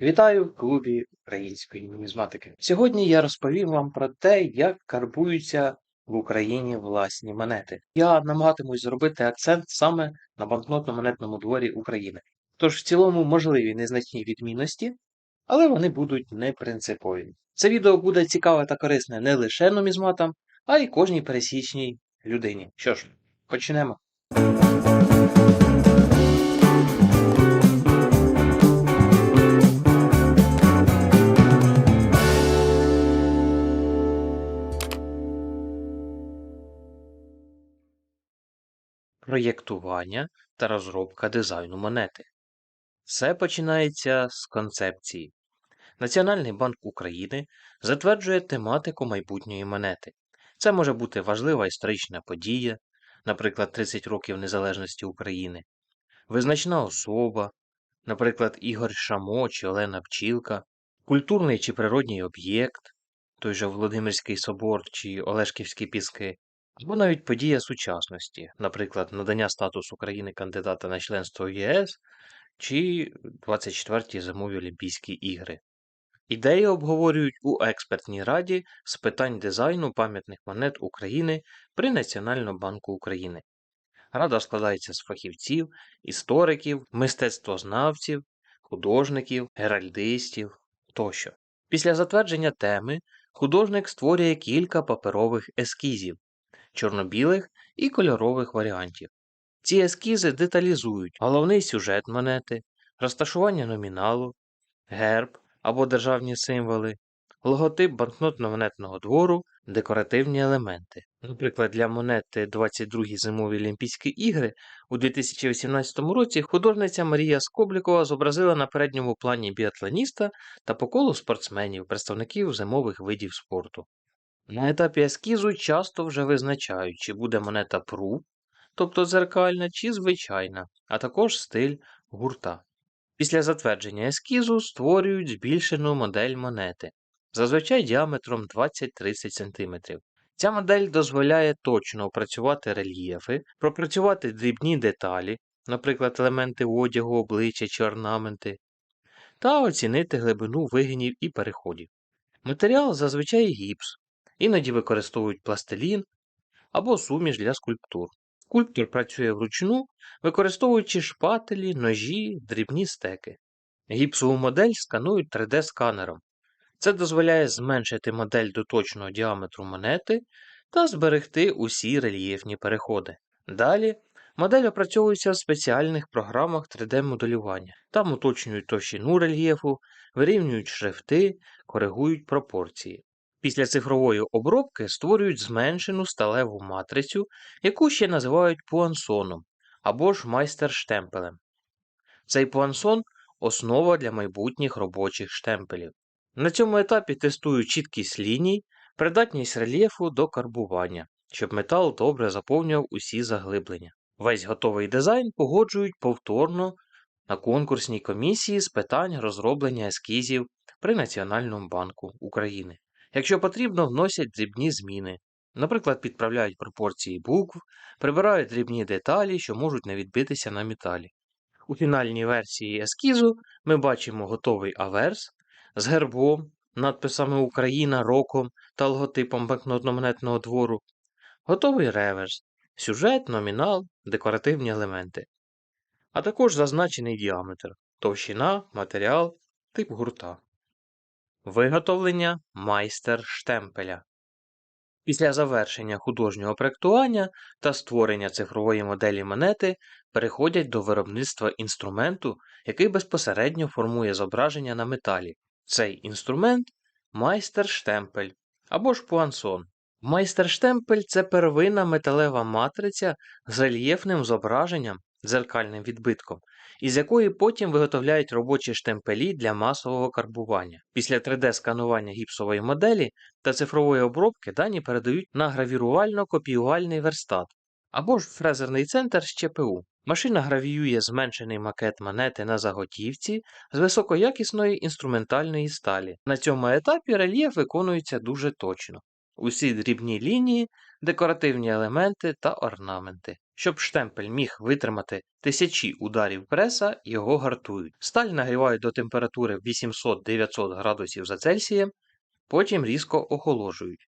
Вітаю в клубі української нумізматики. Сьогодні я розповім вам про те, як карбуються в Україні власні монети. Я намагатимусь зробити акцент саме на банкнотно-монетному дворі України. Тож в цілому можливі незначні відмінності, але вони будуть не принципові. Це відео буде цікаве та корисне не лише нумізматам, а й кожній пересічній людині. Що ж, почнемо. Проєктування та розробка дизайну монети. Все починається з концепції. Національний банк України затверджує тематику майбутньої монети. Це може бути важлива історична подія, наприклад, 30 років незалежності України, визначна особа, наприклад, Ігор Шамо чи Олена Пчілка, культурний чи природній об'єкт, той же Володимирський собор чи Олешківські піски, або навіть подія сучасності, наприклад, надання статусу країни кандидата на членство ЄС чи 24-ті зимові Олімпійські ігри. Ідеї обговорюють у експертній раді з питань дизайну пам'ятних монет України при Національному банку України. Рада складається з фахівців, істориків, мистецтвознавців, художників, геральдистів тощо. Після затвердження теми художник створює кілька паперових ескізів, чорно-білих і кольорових варіантів. Ці ескізи деталізують головний сюжет монети, розташування номіналу, герб або державні символи, логотип банкнотно-монетного двору, декоративні елементи. Наприклад, для монети 22-гі зимові Олімпійські ігри у 2018 році художниця Марія Скоблікова зобразила на передньому плані біатлоніста та по колу спортсменів, представників зимових видів спорту. На етапі ескізу часто вже визначають, чи буде монета пру, тобто дзеркальна, чи звичайна, а також стиль гурта. Після затвердження ескізу створюють збільшену модель монети, зазвичай діаметром 20-30 см. Ця модель дозволяє точно опрацювати рельєфи, пропрацювати дрібні деталі, наприклад, елементи одягу, обличчя чи орнаменти, та оцінити глибину вигинів і переходів. Матеріал зазвичай гіпс, іноді використовують пластилін або суміш для скульптур. Скульптор працює вручну, використовуючи шпателі, ножі, дрібні стеки. Гіпсову модель сканують 3D-сканером. Це дозволяє зменшити модель до точного діаметру монети та зберегти усі рельєфні переходи. Далі модель опрацьовується в спеціальних програмах 3D-моделювання. Там уточнюють товщину рельєфу, вирівнюють шрифти, коригують пропорції. Після цифрової обробки створюють зменшену сталеву матрицю, яку ще називають пуансоном або ж майстер-штемпелем. Цей пуансон основа для майбутніх робочих штемпелів. На цьому етапі тестують чіткість ліній, придатність рельєфу до карбування, щоб метал добре заповнював усі заглиблення. Весь готовий дизайн погоджують повторно на конкурсній комісії з питань розроблення ескізів при Національному банку України. Якщо потрібно, вносять дрібні зміни. Наприклад, підправляють пропорції букв, прибирають дрібні деталі, що можуть не відбитися на металі. У фінальній версії ескізу ми бачимо готовий аверс з гербом, надписами Україна, роком та логотипом банкнотно-монетного двору, готовий реверс, сюжет, номінал, декоративні елементи, а також зазначений діаметр, товщина, матеріал, тип гурта. Виготовлення майстер штемпеля. Після завершення художнього проектування та створення цифрової моделі монети переходять до виробництва інструменту, який безпосередньо формує зображення на металі. Цей інструмент майстер-штемпель або ж пуансон. Майстер-штемпель це первинна металева матриця з рельєфним зображенням, дзеркальним відбитком, із якої потім виготовляють робочі штемпелі для масового карбування. Після 3D-сканування гіпсової моделі та цифрової обробки дані передають на гравірувально-копіювальний верстат або ж фрезерний центр з ЧПУ. Машина гравіює зменшений макет монети на заготівці з високоякісної інструментальної сталі. На цьому етапі рельєф виконується дуже точно. Усі дрібні лінії, декоративні елементи та орнаменти. Щоб штемпель міг витримати тисячі ударів преса, його гартують. Сталь нагрівають до температури 800-900 градусів за Цельсієм, потім різко охолоджують,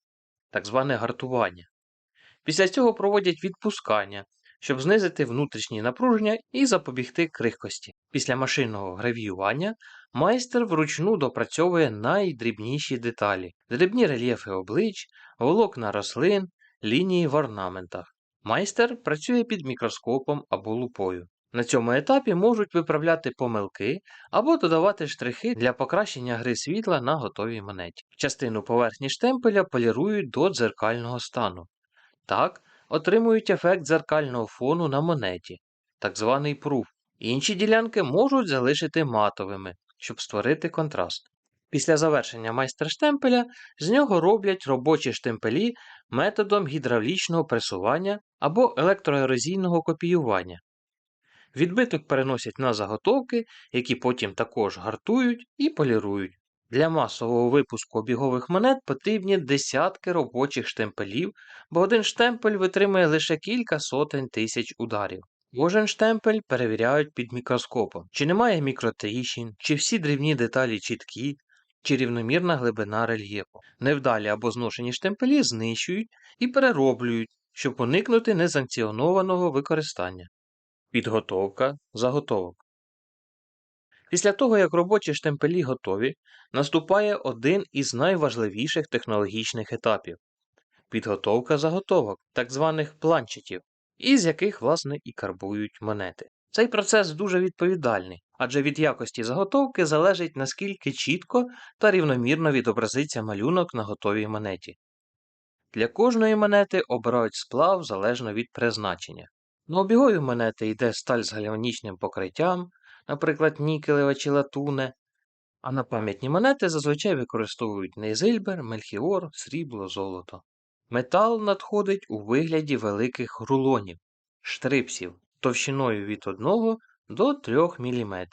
так зване гартування. Після цього проводять відпускання, щоб знизити внутрішні напруження і запобігти крихкості. Після машинного гравіювання майстер вручну допрацьовує найдрібніші деталі, дрібні рельєфи облич, волокна рослин, лінії в орнаментах. Майстер працює під мікроскопом або лупою. На цьому етапі можуть виправляти помилки або додавати штрихи для покращення гри світла на готовій монеті. Частину поверхні штемпеля полірують до дзеркального стану. Так, отримують ефект дзеркального фону на монеті, так званий пруф. Інші ділянки можуть залишити матовими, щоб створити контраст. Після завершення майстер-штемпеля з нього роблять робочі штемпелі методом гідравлічного пресування або електроерозійного копіювання. Відбиток переносять на заготовки, які потім також гартують і полірують. Для масового випуску обігових монет потрібні десятки робочих штемпелів, бо один штемпель витримує лише кілька сотень тисяч ударів. Кожен штемпель перевіряють під мікроскопом, чи немає мікротріщин, чи всі дрібні деталі чіткі, чи рівномірна глибина рельєфу. Невдалі або зношені штемпелі знищують і перероблюють, щоб уникнути несанкціонованого використання. Підготовка заготовок. Після того, як робочі штемпелі готові, наступає один із найважливіших технологічних етапів підготовка заготовок, так званих планчетів, із яких, власне, і карбують монети. Цей процес дуже відповідальний, адже від якості заготовки залежить наскільки чітко та рівномірно відобразиться малюнок на готовій монеті. Для кожної монети обирають сплав залежно від призначення. На обігові монети йде сталь з гальванічним покриттям, наприклад, нікелеве чи латуне, а на пам'ятні монети зазвичай використовують нейзильбер, мельхіор, срібло, золото. Метал надходить у вигляді великих рулонів, штрипсів товщиною від 1 до 3 мм.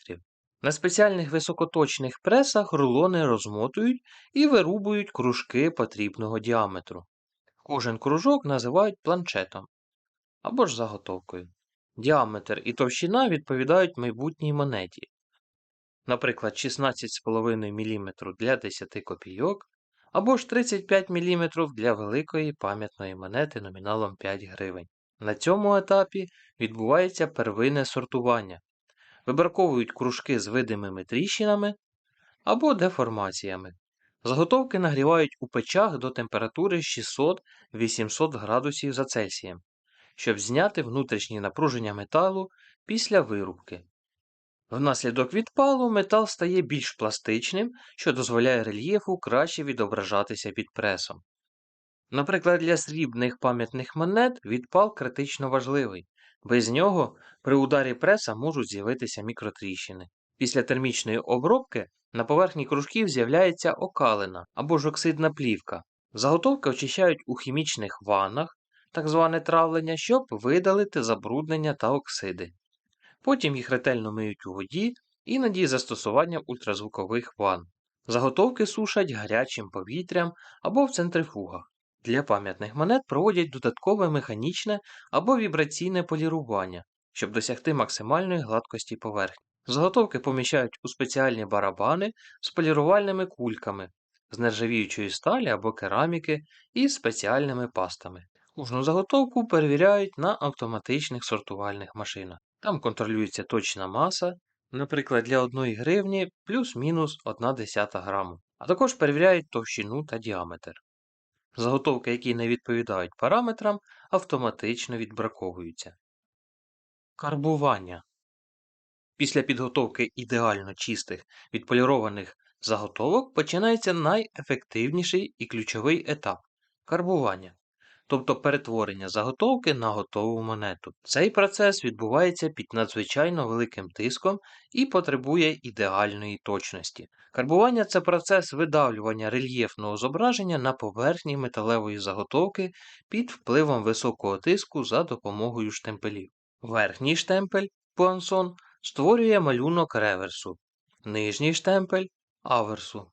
На спеціальних високоточних пресах рулони розмотують і вирубують кружки потрібного діаметру. Кожен кружок називають планчетом або ж заготовкою. Діаметр і товщина відповідають майбутній монеті. Наприклад, 16,5 мм для 10 копійок, або ж 35 мм для великої пам'ятної монети номіналом 5 гривень. На цьому етапі відбувається первинне сортування. Вибраковують кружки з видимими тріщинами або деформаціями. Заготовки нагрівають у печах до температури 600-800 градусів за Цельсієм, щоб зняти внутрішні напруження металу після вирубки. Внаслідок відпалу метал стає більш пластичним, що дозволяє рельєфу краще відображатися під пресом. Наприклад, для срібних пам'ятних монет відпал критично важливий, без нього при ударі преса можуть з'явитися мікротріщини. Після термічної обробки на поверхні кружків з'являється окалина або ж оксидна плівка. Заготовки очищають у хімічних ваннах, так зване травлення, щоб видалити забруднення та оксиди. Потім їх ретельно миють у воді, іноді застосування ультразвукових ванн. Заготовки сушать гарячим повітрям або в центрифугах. Для пам'ятних монет проводять додаткове механічне або вібраційне полірування, щоб досягти максимальної гладкості поверхні. Заготовки поміщають у спеціальні барабани з полірувальними кульками, з нержавіючої сталі або кераміки і спеціальними пастами. Кожну заготовку перевіряють на автоматичних сортувальних машинах. Там контролюється точна маса, наприклад, для 1 гривні плюс-мінус 1 десята граму, а також перевіряють товщину та діаметр. Заготовки, які не відповідають параметрам, автоматично відбраковуються. Карбування. Після підготовки ідеально чистих відполірованих заготовок починається найефективніший і ключовий етап карбування, тобто перетворення заготовки на готову монету. Цей процес відбувається під надзвичайно великим тиском і потребує ідеальної точності. Карбування це процес видавлювання рельєфного зображення на поверхні металевої заготовки під впливом високого тиску за допомогою штемпелів. Верхній штемпель пуансон створює малюнок реверсу, нижній штемпель аверсу.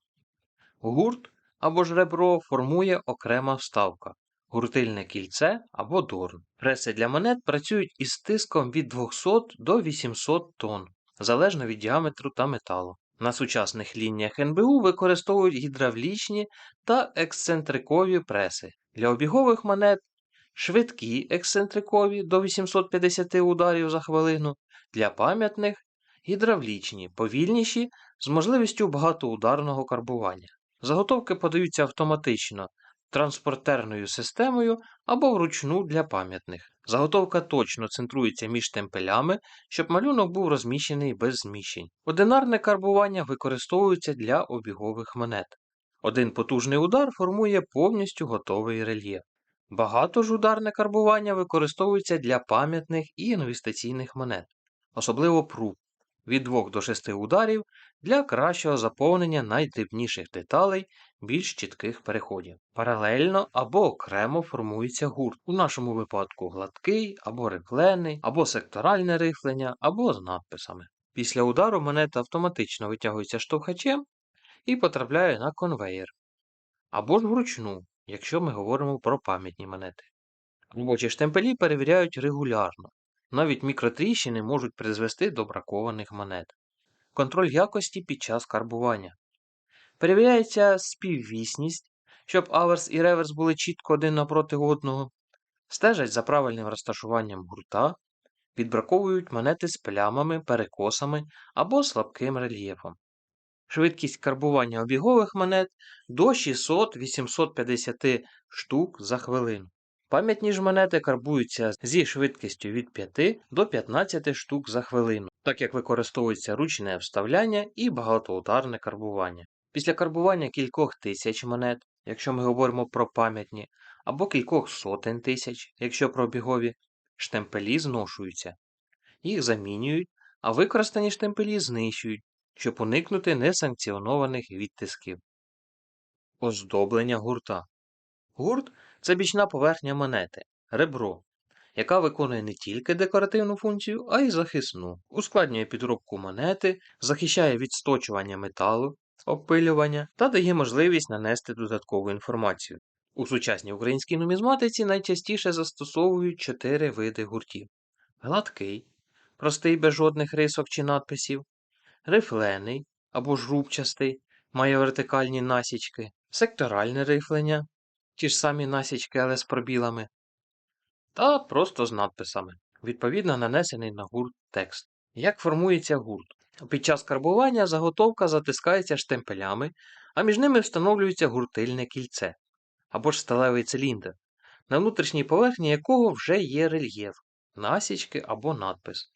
Гурт або ж ребро формує окрема вставка. гуртильне кільце або дорн. Преси для монет працюють із тиском від 200 до 800 тонн, залежно від діаметру та металу. На сучасних лініях НБУ використовують гідравлічні та ексцентрикові преси. Для обігових монет швидкі ексцентрикові до 850 ударів за хвилину, для пам'ятних гідравлічні, повільніші з можливістю багатоударного карбування. Заготовки подаються автоматично транспортерною системою або вручну для пам'ятних. Заготовка точно центрується між темпелями, щоб малюнок був розміщений без зміщень. Одинарне карбування використовується для обігових монет. Один потужний удар формує повністю готовий рельєф. Багато ж ударне карбування використовується для пам'ятних і інвестиційних монет, особливо пру від 2 до 6 ударів для кращого заповнення найдрібніших деталей більш чітких переходів. Паралельно або окремо формується гурт, у нашому випадку гладкий, або рифлений, або секторальне рифлення, або з надписами. Після удару монета автоматично витягується штовхачем і потрапляє на конвеєр, або ж вручну, якщо ми говоримо про пам'ятні монети. Робочі штемпелі перевіряють регулярно. Навіть мікротріщини можуть призвести до бракованих монет. Контроль якості під час карбування. Перевіряється співвісність, щоб аверс і реверс були чітко один напроти одного. Стежать за правильним розташуванням гурта, підбраковують монети з плямами, перекосами або слабким рельєфом. Швидкість карбування обігових монет до 600-850 штук за хвилину. Пам'ятні ж монети карбуються зі швидкістю від 5 до 15 штук за хвилину, так як використовується ручне вставляння і багатоударне карбування. Після карбування кількох тисяч монет, якщо ми говоримо про пам'ятні, або кількох сотень тисяч, якщо про обігові, штемпелі зношуються. Їх замінюють, а використані штемпелі знищують, щоб уникнути несанкціонованих відтисків. Оздоблення гурта. Гурт це бічна поверхня монети, ребро, яка виконує не тільки декоративну функцію, а й захисну, ускладнює підробку монети, захищає від сточування металу, обпилювання та дає можливість нанести додаткову інформацію. У сучасній українській нумізматиці найчастіше застосовують чотири види гуртів: гладкий, простий без жодних рисок чи надписів, рифлений або ж рубчастий, має вертикальні насічки, секторальне рифлення, ті ж самі насічки, але з пробілами, та просто з надписами, відповідно нанесений на гурт текст. Як формується гурт? Під час карбування заготовка затискається штемпелями, а між ними встановлюється гуртильне кільце або ж сталевий циліндр, на внутрішній поверхні якого вже є рельєф, насічки або надпис.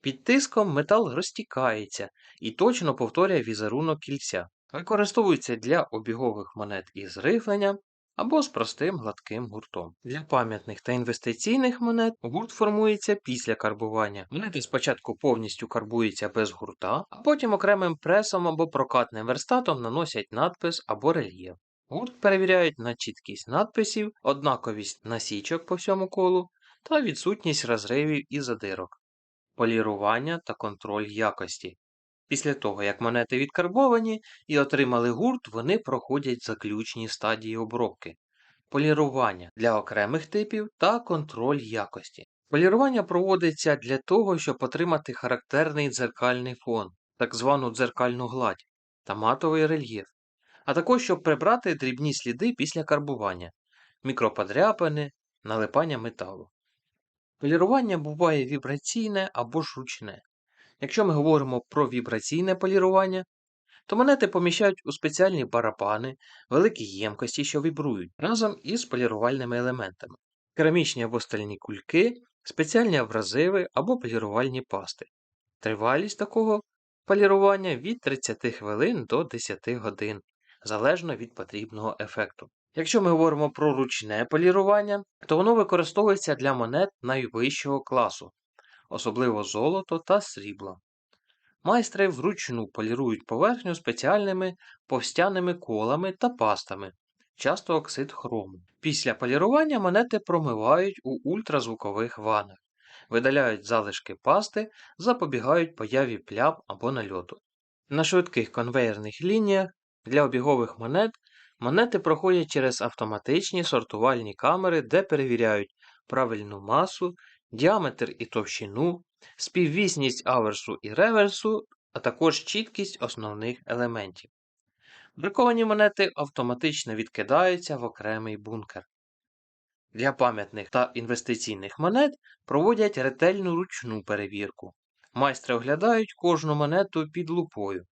Під тиском метал розтікається і точно повторює візерунок кільця. Використовується для обігових монет із рифленням або з простим гладким гуртом. Для пам'ятних та інвестиційних монет гурт формується після карбування. Монети спочатку повністю карбуються без гурта, а потім окремим пресом або прокатним верстатом наносять надпис або рельєф. Гурт перевіряють на чіткість надписів, однаковість насічок по всьому колу та відсутність розривів і задирок, полірування та контроль якості. Після того, як монети відкарбовані і отримали гурт, вони проходять заключні стадії обробки, полірування для окремих типів та контроль якості. Полірування проводиться для того, щоб отримати характерний дзеркальний фон, так звану дзеркальну гладь та матовий рельєф, а також щоб прибрати дрібні сліди після карбування, мікроподряпини, налипання металу. Полірування буває вібраційне або ж ручне. Якщо ми говоримо про вібраційне полірування, то монети поміщають у спеціальні барабани, великі ємкості, що вібрують, разом із полірувальними елементами, керамічні або стальні кульки, спеціальні абразиви або полірувальні пасти. Тривалість такого полірування від 30 хвилин до 10 годин, залежно від потрібного ефекту. Якщо ми говоримо про ручне полірування, то воно використовується для монет найвищого класу, особливо золото та срібло. Майстри вручну полірують поверхню спеціальними повстяними колами та пастами, часто оксид хрому. Після полірування монети промивають у ультразвукових ванах, видаляють залишки пасти, запобігають появі плям або нальоту. На швидких конвеєрних лініях для обігових монет Монети проходять через автоматичні сортувальні камери, де перевіряють правильну масу, діаметр і товщину, співвісність аверсу і реверсу, а також чіткість основних елементів. Друковані монети автоматично відкидаються в окремий бункер. Для пам'ятних та інвестиційних монет проводять ретельну ручну перевірку. Майстри оглядають кожну монету під лупою.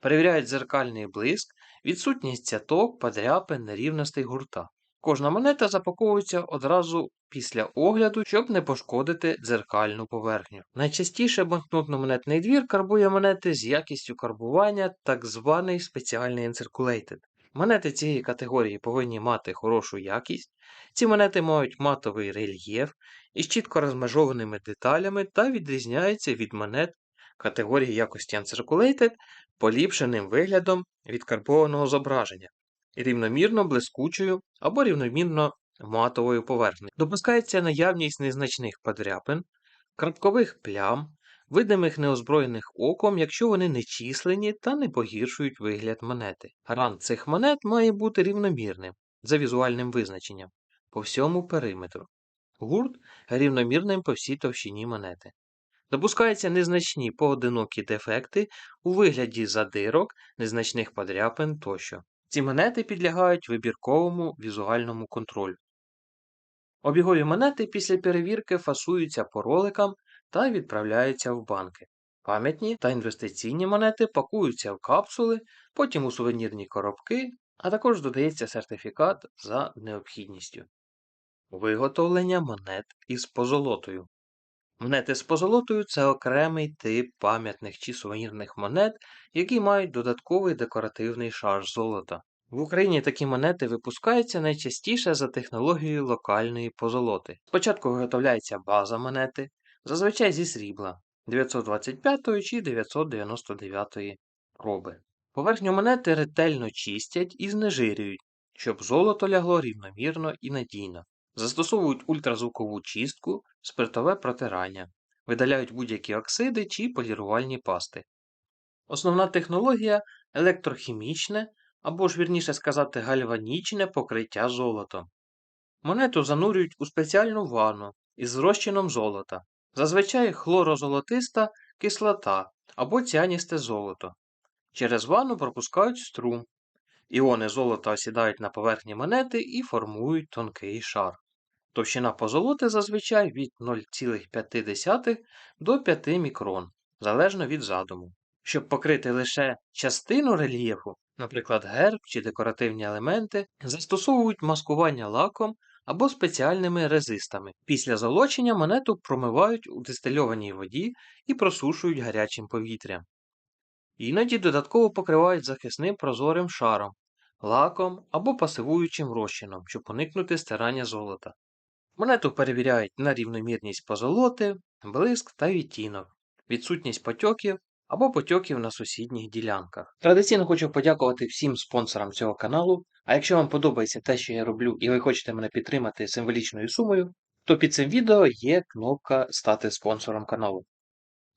Перевіряють дзеркальний блиск, відсутність цяток, подряпин, нерівностей гурта. Кожна монета запаковується одразу після огляду, щоб не пошкодити дзеркальну поверхню. Найчастіше банкнотно-монетний двір карбує монети з якістю карбування, так званий спеціальний Encirculated. Монети цієї категорії повинні мати хорошу якість. Ці монети мають матовий рельєф із чітко розмежованими деталями та відрізняються від монет категорії якості Uncirculated поліпшеним виглядом відкарбованого зображення, рівномірно блискучою або рівномірно матовою поверхнею. Допускається наявність незначних подряпин, крапкових плям, видимих неозброєних оком, якщо вони не числені та не погіршують вигляд монети. Ранг цих монет має бути рівномірним за візуальним визначенням по всьому периметру. Гурт рівномірним по всій товщині монети. Допускаються незначні поодинокі дефекти у вигляді задирок, незначних подряпин тощо. Ці монети підлягають вибірковому візуальному контролю. Обігові монети після перевірки фасуються по роликам та відправляються в банки. Пам'ятні та інвестиційні монети пакуються в капсули, потім у сувенірні коробки, а також додається сертифікат за необхідністю. Виготовлення монет із позолотою. Монети з позолотою це окремий тип пам'ятних чи сувенірних монет, які мають додатковий декоративний шар золота. В Україні такі монети випускаються найчастіше за технологією локальної позолоти. Спочатку виготовляється база монети, зазвичай зі срібла 925 чи 999 проби. Поверхню монети ретельно чистять і знежирюють, щоб золото лягло рівномірно і надійно. Застосовують ультразвукову чистку, спиртове протирання, видаляють будь-які оксиди чи полірувальні пасти. Основна технологія електрохімічне або ж вірніше сказати гальванічне покриття золотом. Монету занурюють у спеціальну ванну із розчином золота, зазвичай хлорозолотиста кислота або цяністе золото. Через ванну пропускають струм. Іони золота осідають на поверхні монети і формують тонкий шар. Товщина позолоти зазвичай від 0,5 до 5 мікрон, залежно від задуму. Щоб покрити лише частину рельєфу, наприклад, герб чи декоративні елементи, застосовують маскування лаком або спеціальними резистами. Після золочення монету промивають у дистильованій воді і просушують гарячим повітрям. Іноді додатково покривають захисним прозорим шаром, лаком або пасивуючим розчином, щоб уникнути стирання золота. Монету перевіряють на рівномірність позолоти, блиск та відтінок, відсутність потьоків або потьоків на сусідніх ділянках. Традиційно хочу подякувати всім спонсорам цього каналу. А якщо вам подобається те, що я роблю, і ви хочете мене підтримати символічною сумою, то під цим відео є кнопка Стати спонсором каналу.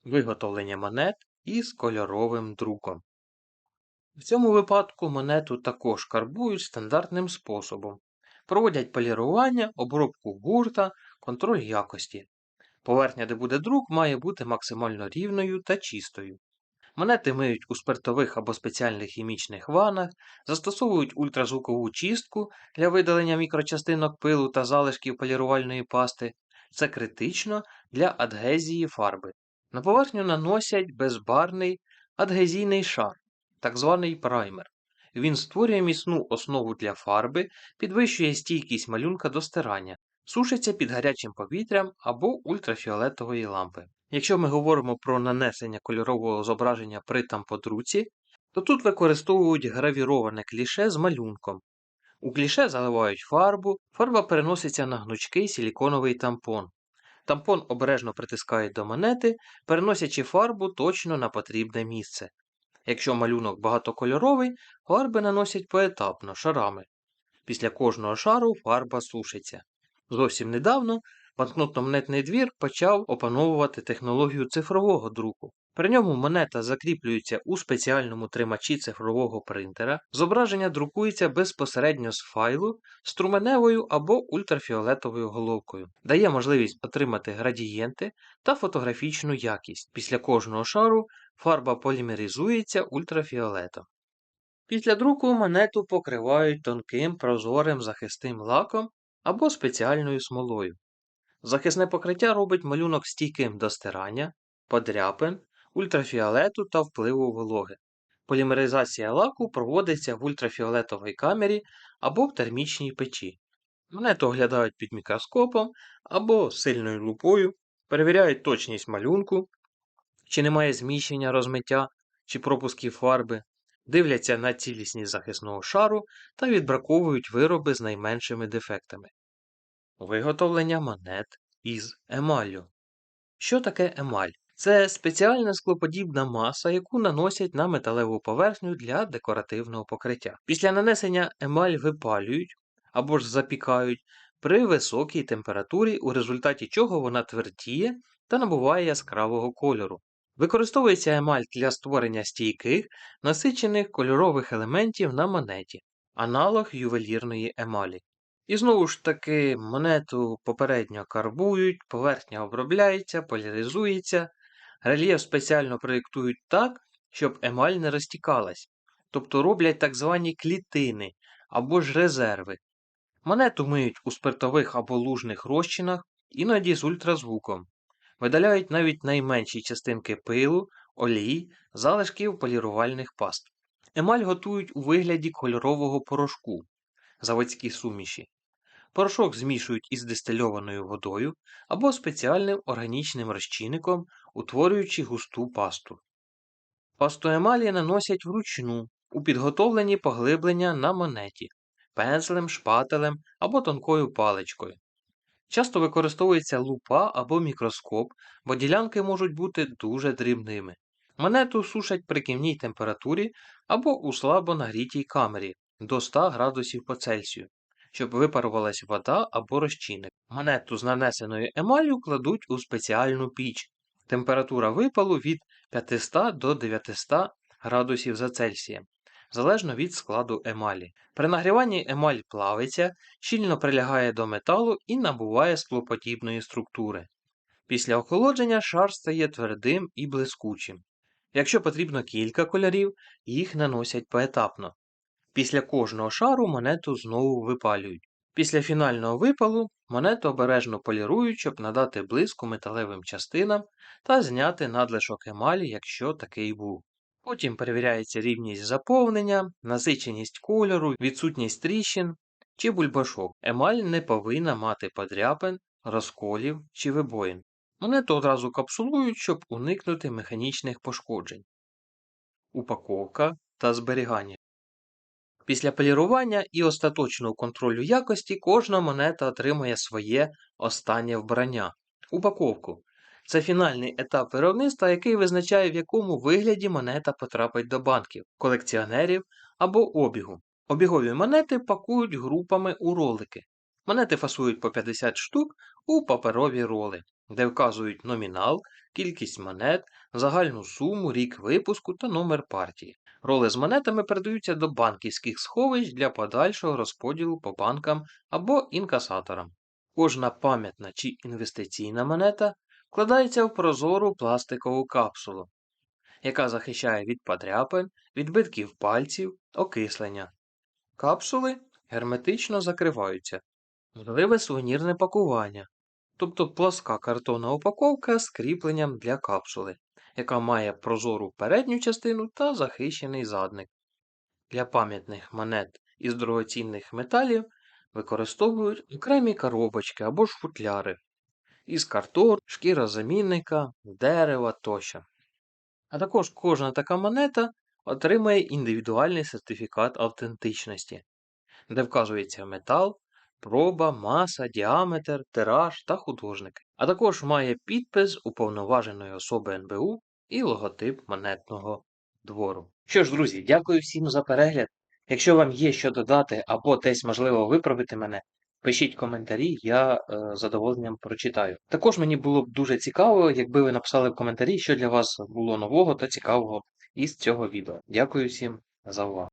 Виготовлення монет із кольоровим друком. В цьому випадку монету також карбують стандартним способом. Проводять полірування, обробку гурта, контроль якості. Поверхня, де буде друк, має бути максимально рівною та чистою. Монети миють у спиртових або спеціальних хімічних ванах, застосовують ультразвукову чистку для видалення мікрочастинок пилу та залишків полірувальної пасти. Це критично для адгезії фарби. На поверхню наносять безбарний адгезійний шар, так званий праймер. Він створює міцну основу для фарби, підвищує стійкість малюнка до стирання, сушиться під гарячим повітрям або ультрафіолетової лампи. Якщо ми говоримо про нанесення кольорового зображення при тамподруці, то тут використовують гравіроване кліше з малюнком. У кліше заливають фарбу, фарба переноситься на гнучкий силіконовий тампон. Тампон обережно притискають до монети, переносячи фарбу точно на потрібне місце. Якщо малюнок багатокольоровий, фарби наносять поетапно шарами. Після кожного шару фарба сушиться. Зовсім недавно банкнотно-монетний двір почав опановувати технологію цифрового друку. При ньому монета закріплюється у спеціальному тримачі цифрового принтера, зображення друкується безпосередньо з файлу струменевою або ультрафіолетовою головкою, дає можливість отримати градієнти та фотографічну якість. Після кожного шару фарба полімеризується ультрафіолетом. Після друку монету покривають тонким прозорим захисним лаком або спеціальною смолою. Захисне покриття робить малюнок стійким до стирання, подряпин, ультрафіолету та впливу вологи. Полімеризація лаку проводиться в ультрафіолетовій камері або в термічній печі. Монету оглядають під мікроскопом або сильною лупою, перевіряють точність малюнку, чи немає зміщення розмиття чи пропусків фарби, дивляться на цілісність захисного шару та відбраковують вироби з найменшими дефектами. Виготовлення монет із емаллю. Що таке емаль? Це спеціальна склоподібна маса, яку наносять на металеву поверхню для декоративного покриття. Після нанесення емаль випалюють або ж запікають при високій температурі, у результаті чого вона твердіє та набуває яскравого кольору. Використовується емаль для створення стійких, насичених кольорових елементів на монеті, аналог ювелірної емалі. І знову ж таки, монету попередньо карбують, поверхня обробляється, поляризується, рельєф спеціально проєктують так, щоб емаль не розтікалась, тобто роблять так звані клітини або ж резерви. Монету миють у спиртових або лужних розчинах, іноді з ультразвуком. Видаляють навіть найменші частинки пилу, олій, залишків полірувальних паст. Емаль готують у вигляді кольорового порошку, заводські суміші. Порошок змішують із дистильованою водою або спеціальним органічним розчинником, утворюючи густу пасту. Пасту емалі наносять вручну у підготовлені поглиблення на монеті, пензлем, шпателем або тонкою паличкою. Часто використовується лупа або мікроскоп, бо ділянки можуть бути дуже дрібними. Монету сушать при кімній температурі або у слабо нагрітій камері до 100 градусів по Цельсію, щоб випарувалась вода або розчинник. Монету з нанесеною емаллю кладуть у спеціальну піч. Температура випалу від 500 до 900 градусів за Цельсієм, залежно від складу емалі. При нагріванні емаль плавиться, щільно прилягає до металу і набуває склоподібної структури. Після охолодження шар стає твердим і блискучим. Якщо потрібно кілька кольорів, їх наносять поетапно. Після кожного шару монету знову випалюють. Після фінального випалу монету обережно полірують, щоб надати блиску металевим частинам та зняти надлишок емалі, якщо такий був. Потім перевіряється рівність заповнення, насиченість кольору, відсутність тріщин чи бульбашок. Емаль не повинна мати подряпин, розколів чи вибоїн. Монету одразу капсулують, щоб уникнути механічних пошкоджень. Упаковка та зберігання. Після полірування і остаточного контролю якості кожна монета отримує своє останнє вбрання упаковку. Це фінальний етап виробництва, який визначає, в якому вигляді монета потрапить до банків, колекціонерів або обігу. Обігові монети пакують групами у ролики. Монети фасують по 50 штук у паперові роли, де вказують номінал, кількість монет, загальну суму, рік випуску та номер партії. Роли з монетами передаються до банківських сховищ для подальшого розподілу по банкам або інкасаторам. Кожна пам'ятна чи інвестиційна монета вкладається в прозору пластикову капсулу, яка захищає від подряпин, відбитків пальців, окислення. Капсули герметично закриваються. Можливе сувенірне пакування, тобто плоска картонна упаковка з кріпленням для капсули, яка має прозору передню частину та захищений задник. Для пам'ятних монет із дорогоцінних металів використовують окремі коробочки або ж футляри із картон, шкірозамінника, дерева тощо. А також кожна така монета отримає індивідуальний сертифікат автентичності, де вказується метал, проба, маса, діаметр, тираж та художник, а також має підпис уповноваженої особи НБУ і логотип монетного двору. Що ж, друзі, дякую всім за перегляд. Якщо вам є що додати або десь можливо виправити мене, Пишіть коментарі, я е, з задоволенням прочитаю. Також мені було б дуже цікаво, якби ви написали в коментарі, що для вас було нового та цікавого із цього відео. Дякую всім за увагу.